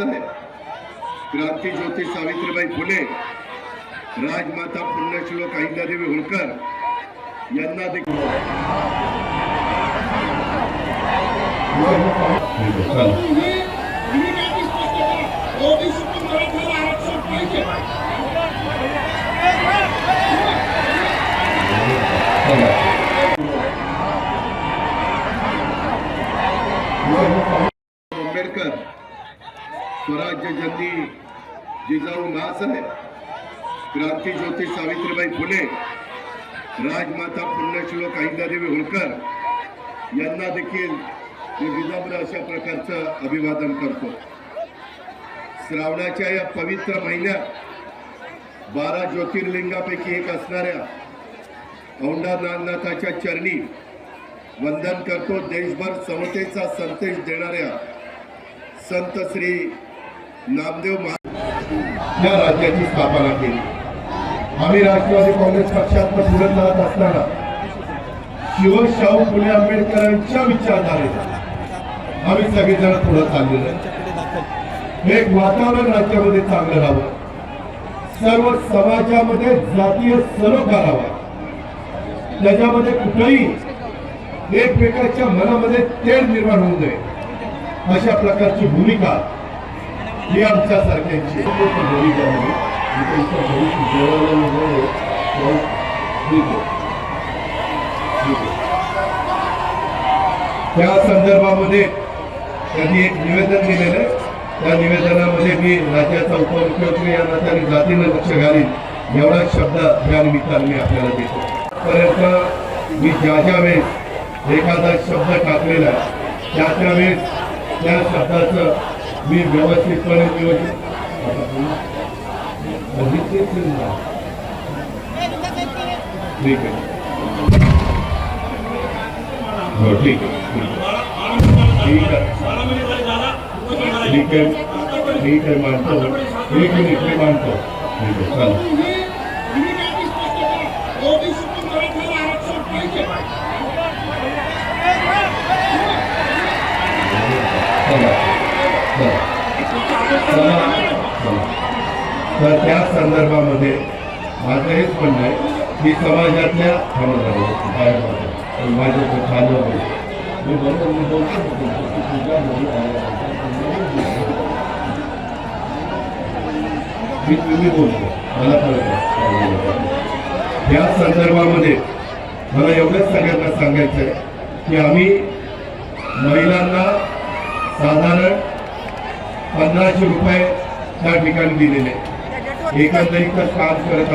बाळासाहेब क्रांती ज्योती सावित्रीबाई फुले राजमाता पुण्यश्लोक अहिल्यादेवी होळकर यांना देखील आंबेडकर स्वराज्य जननी जिजाऊ बाळासाहेब क्रांती ज्योती सावित्रीबाई फुले राजमाता पुण्यश्लोक अहिल्यादेवी होळकर यांना देखील मी विनम्र अशा प्रकारचं अभिवादन करतो. श्रावणाच्या या पवित्र महिन्यात बारा ज्योतिर्लिंगापैकी एक असणाऱ्या औंढा नागनाथाच्या चरणी वंदन करतो. देशभर समतेचा संदेश देणाऱ्या संत श्री नामदेव महा या राज्याची स्थापना केली. आम्ही राष्ट्रवादी काँग्रेस पक्षात पुढे जात असताना शिवशाहू फुले आंबेडकरांच्या विचारधारेला आम्ही सगळेजण पुढे चाललेलो आहे. एक वातावरण राज्यामध्ये चांगलं राहावं. सर्व समाजामध्ये जातीय सलोखा राहावा. त्याच्यामध्ये कुठेही एकमेकांच्या मनामध्ये तेल निर्माण होऊ नये. अशा प्रकारची भूमिका हे आमच्या सारख्यांची भूमिका जेवायला त्या संदर्भामध्ये त्यांनी एक निवेदन दिलेलं आहे. त्या निवेदनामध्ये मी राज्याचा उपमुख्यमंत्री या नात्याने जातीनं लक्ष घालीन. एवढा शब्द या निमित्ताने मी आपल्याला देतो. पर्यंत मी ज्या ज्या वेळेस एखादा शब्द टाकलेला आहे त्या त्या वेळेस त्या शब्दाचं मी व्यवस्थितपणे ठीक आहे हो ठीक ठीक आहे ठीक आहे ठीक आहे मानतो एक मिनिट मी मानतो ठीक आहे चला ओबीसी आरक्षण पाहिजे तर त्या संदर्भामध्ये माझं हेच म्हणणं आहे की समाजातल्या थांबत बाहेर मी बरोबर मी बोलतो मी तुम्ही बोलतो मला या संदर्भामध्ये मला एवढंच सगळ्यांना सांगायचं आहे की आम्ही महिलांना साधारण पंधराशे रुपये त्या ठिकाणी दिलेले एकंदरीतच काम करत